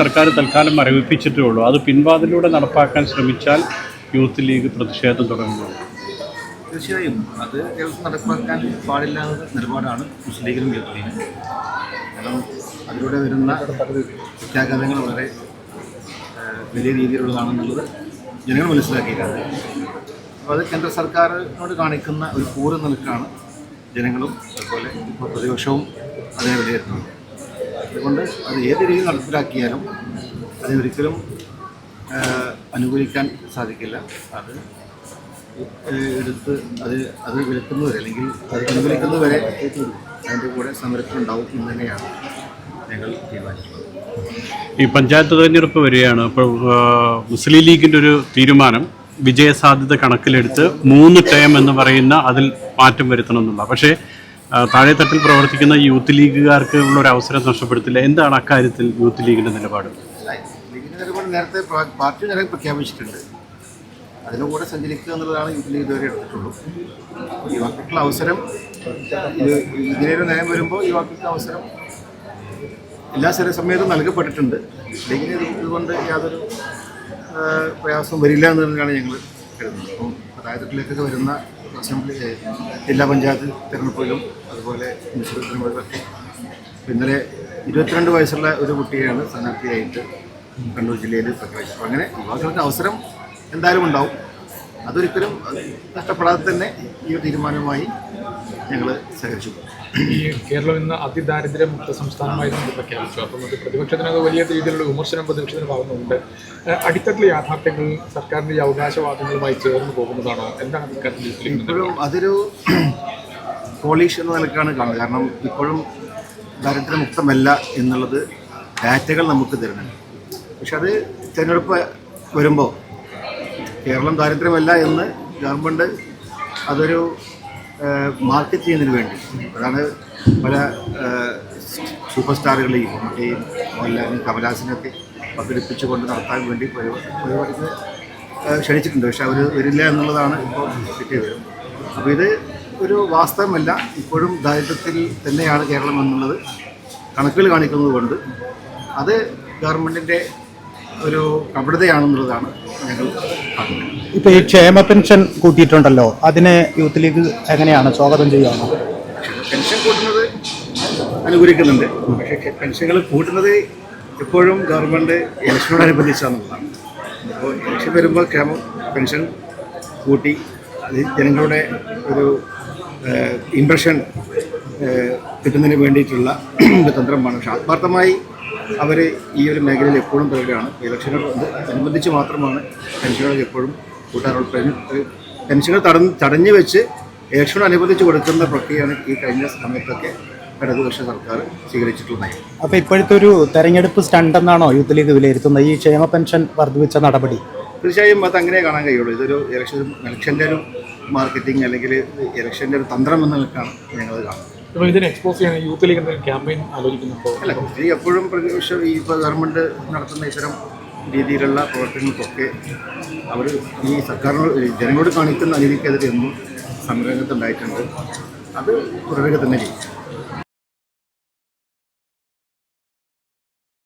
സർക്കാർ തൽക്കാലം മരവിപ്പിച്ചിട്ടേ ഉള്ളൂ. അത് പിൻവാതിലൂടെ നടപ്പാക്കാൻ ശ്രമിച്ചാൽ യൂത്ത് ലീഗ് പ്രതിഷേധം തുടങ്ങുന്നു തീർച്ചയായും അത് കേരളത്തിൽ നടപ്പാക്കാൻ പാടില്ല എന്ന നിലപാടാണ് മുസ്ലിം ലീഗിലും യൂത്ത് ലീഗിനും കാരണം അതിലൂടെ വരുന്ന പ്രത്യാഘാതങ്ങൾ വളരെ വലിയ രീതിയിലുള്ളതാണെന്നുള്ളത് ജനങ്ങൾ മനസ്സിലാക്കിയിട്ടുണ്ട്. അപ്പോൾ അത് കേന്ദ്ര സർക്കാരിനോട് കാണിക്കുന്ന ഒരു പൂർവ നിലക്കാണ് ജനങ്ങളും അതുപോലെ ഇപ്പോൾ പ്രതിപക്ഷവും അതിനെ വിലയിരുത്തുന്നത്. അതുകൊണ്ട് അത് ഏത് രീതിയിൽ നടപ്പിലാക്കിയാലും അതിനൊരിക്കലും അനുകൂലിക്കാൻ സാധിക്കില്ല. അത് എടുത്ത് അത് അത് വിലക്കുന്നവരെ അല്ലെങ്കിൽ അത് അനുകൂലിക്കുന്നവരെ അതിന്റെ കൂടെ സമരത്തിലുണ്ടാവും എന്ന് തന്നെയാണ് ഞങ്ങൾ തീരുമാനിക്കുന്നത്. ഈ പഞ്ചായത്ത് തെരഞ്ഞെടുപ്പ് വരികയാണ് അപ്പോൾ മുസ്ലിം ലീഗിന്റെ ഒരു തീരുമാനം വിജയസാധ്യത കണക്കിലെടുത്ത് മൂന്ന് ടേം എന്ന് പറയുന്ന അതിൽ മാറ്റം വരുത്തണം എന്നുള്ള പക്ഷേ താഴെത്തട്ടിൽ പ്രവർത്തിക്കുന്ന യൂത്ത് ലീഗുകാർക്ക് ഉള്ള ഒരു അവസരം നഷ്ടപ്പെടുത്തില്ല. എന്താണ് അക്കാര്യത്തിൽ യൂത്ത് ലീഗിന്റെ നിലപാട്? നേരത്തെ പാർട്ടി നിലയിൽ പ്രഖ്യാപിച്ചിട്ടുണ്ട്. അതിന്റെ സഞ്ചരിക്കുക എന്നുള്ളതാണ് യൂത്ത് ലീഗ് ഇതുവരെ എടുത്തിട്ടുള്ളൂ. യുവാക്കൾക്കുള്ള അവസരം ഇത് ഇങ്ങനെയൊരു നയം വരുമ്പോൾ യുവാക്കൾക്ക് അവസരം എല്ലാ സമയത്തും നൽകപ്പെട്ടിട്ടുണ്ട്. ലീഗിന് ഇതുകൊണ്ട് യാതൊരു പ്രയാസവും വരില്ല എന്ന് തന്നെയാണ് ഞങ്ങൾ കരുതുന്നത്. അപ്പം പഞ്ചായത്തിലേക്കൊക്കെ വരുന്ന അസംബ്ലി ജില്ലാ പഞ്ചായത്ത് തിരഞ്ഞെടുപ്പിലും അതുപോലെ ഇന്നലെ ഇരുപത്തിരണ്ട് വയസ്സുള്ള ഒരു കുട്ടിയാണ് സ്ഥാനാർത്ഥിയായിട്ട് കണ്ണൂർ ജില്ലയിൽ പ്രഖ്യാപിച്ചത്. അങ്ങനെ യുവാക്കൾക്ക് അവസരം എന്തായാലും ഉണ്ടാവും. അതൊരിക്കലും നഷ്ടപ്പെടാതെ തന്നെ ഈ ഒരു തീരുമാനവുമായി ഞങ്ങൾ സഹകരിച്ചു. ഈ കേരളം ഇന്ന് അതിദാരിദ്ര്യമുക്ത സംസ്ഥാനമായിരുന്നു പ്രഖ്യാപിച്ചു. അപ്പം അത് പ്രതിപക്ഷത്തിനത് വലിയ രീതിയിലുള്ള വിമർശനം പ്രതിപക്ഷത്തിന് ഭാഗമുണ്ട് അടിത്തട്ടിലെ യാഥാർത്ഥ്യങ്ങൾ സർക്കാരിന്റെ ഈ അവകാശവാദങ്ങളുമായി ചേർന്ന് പോകുന്നതാണോ? എന്താണ് ഇപ്പോഴും അതൊരു പോളിഷ് എന്ന നിലക്കാണ് കാണുന്നത്. കാരണം ഇപ്പോഴും ദാരിദ്ര്യമുക്തമല്ല എന്നുള്ളത് ഡാറ്റകൾ നമുക്ക് തരുന്നുണ്ട്. പക്ഷെ അത് തിരഞ്ഞെടുപ്പ് വരുമ്പോൾ കേരളം ദാരിദ്ര്യമല്ല എന്ന് ഗവൺമെന്റ് അതൊരു മാർക്കറ്റ് ചെയ്യുന്നതിന് വേണ്ടി. അതാണ് പല സൂപ്പർ സ്റ്റാറുകളെയും മറ്റേ മോഹൻലാലിനും കമലഹാസനൊക്കെ പങ്കെടുപ്പിച്ചുകൊണ്ട് നടത്താൻ വേണ്ടി പരിപാടി പരിപാടിക്ക് ക്ഷണിച്ചിട്ടുണ്ട്. പക്ഷെ അവർ വരില്ല എന്നുള്ളതാണ് ഇപ്പോൾ കിട്ടിയത്. അപ്പോൾ ഇത് ഒരു വാസ്തവമല്ല ഇപ്പോഴും ദാരിദ്ര്യത്തിൽ തന്നെയാണ് കേരളം എന്നുള്ളത് കണക്കുകൾ കാണിക്കുന്നത് കൊണ്ട് അത് ഗവൺമെന്റിന്റെ ഒരു കപടതയാണെന്നുള്ളതാണ് ഞങ്ങൾ പറഞ്ഞത്. ഇപ്പോൾ ഈ ക്ഷേമ പെൻഷൻ കൂട്ടിയിട്ടുണ്ടല്ലോ അതിനെ യൂത്ത് ലീഗ് എങ്ങനെയാണ് സ്വാഗതം ചെയ്യുകയാണോ പെൻഷൻ കൂട്ടുന്നത് അനുകൂലിക്കുന്നുണ്ട്. പക്ഷേ പെൻഷനുകൾ കൂട്ടുന്നത് എപ്പോഴും ഗവൺമെന്റ് ഇലക്ഷനോടനുബന്ധിച്ചാണെന്നുള്ളതാണ്. അപ്പോൾ ഇലക്ഷൻ വരുമ്പോൾ ക്ഷേമ പെൻഷൻ കൂട്ടി ജനങ്ങളുടെ ഒരു ഇംപ്രഷൻ കിട്ടുന്നതിന് വേണ്ടിയിട്ടുള്ള ഒരു തന്ത്രമാണ്. പക്ഷെ ആത്മാർത്ഥമായി അവർ ഈ ഒരു മേഖലയിൽ എപ്പോഴും തുടരുകയാണ് ഇലക്ഷനോട് അനുബന്ധിച്ച് മാത്രമാണ് പെൻഷനുകൾ എപ്പോഴും കൂട്ടാറുള്ള പെൻ- പെൻഷനുകൾ തടഞ്ഞ് തടഞ്ഞു വെച്ച് ഇലക്ഷനോടനുബന്ധിച്ച് കൊടുക്കുന്ന പ്രക്രിയയാണ് ഈ കഴിഞ്ഞ സമയത്തൊക്കെ ഇടതുപക്ഷ സർക്കാർ സ്വീകരിച്ചിട്ടുള്ള നയം അപ്പോൾ ഇപ്പോഴത്തെ ഒരു തെരഞ്ഞെടുപ്പ് സ്റ്റണ്ടെന്നാണോ യൂത്ത് ലീഗ് വിലയിരുത്തുന്നത്? ഈ ക്ഷേമ പെൻഷൻ വർദ്ധിപ്പിച്ച നടപടി. തീർച്ചയായും അത് അങ്ങനെ കാണാൻ കഴിയുള്ളൂ. ഇതൊരു ഇലക്ഷൻ ഇലക്ഷന്റെ ഒരു മാർക്കറ്റിംഗ് അല്ലെങ്കിൽ ഇലക്ഷന്റെ ഒരു തന്ത്രം എന്ന നിലക്കാണ് ഞങ്ങൾ കാണുന്നത്. അപ്പോൾ ഇതിനെ എക്സ്പോസ് ചെയ്യാൻ യൂത്ത് ലീഗ് എന്തെങ്കിലും ക്യാമ്പയിൻ ആലോചിക്കുന്നുണ്ടോ? അല്ല ഈ എപ്പോഴും പ്രതിപക്ഷം ഈ ഇപ്പോൾ ഗവൺമെന്റ് നടത്തുന്ന ഇത്തരം രീതിയിലുള്ള പ്രവർത്തനങ്ങൾക്കൊക്കെ അവർ ഈ സർക്കാരിനോട് ജനങ്ങളോട് കാണിക്കുന്ന അനീതിക്കെതിരെ എന്നും സംരംഗത്തുണ്ടായിട്ടുണ്ട് അത് തുടരുക തന്നെ ചെയ്യും.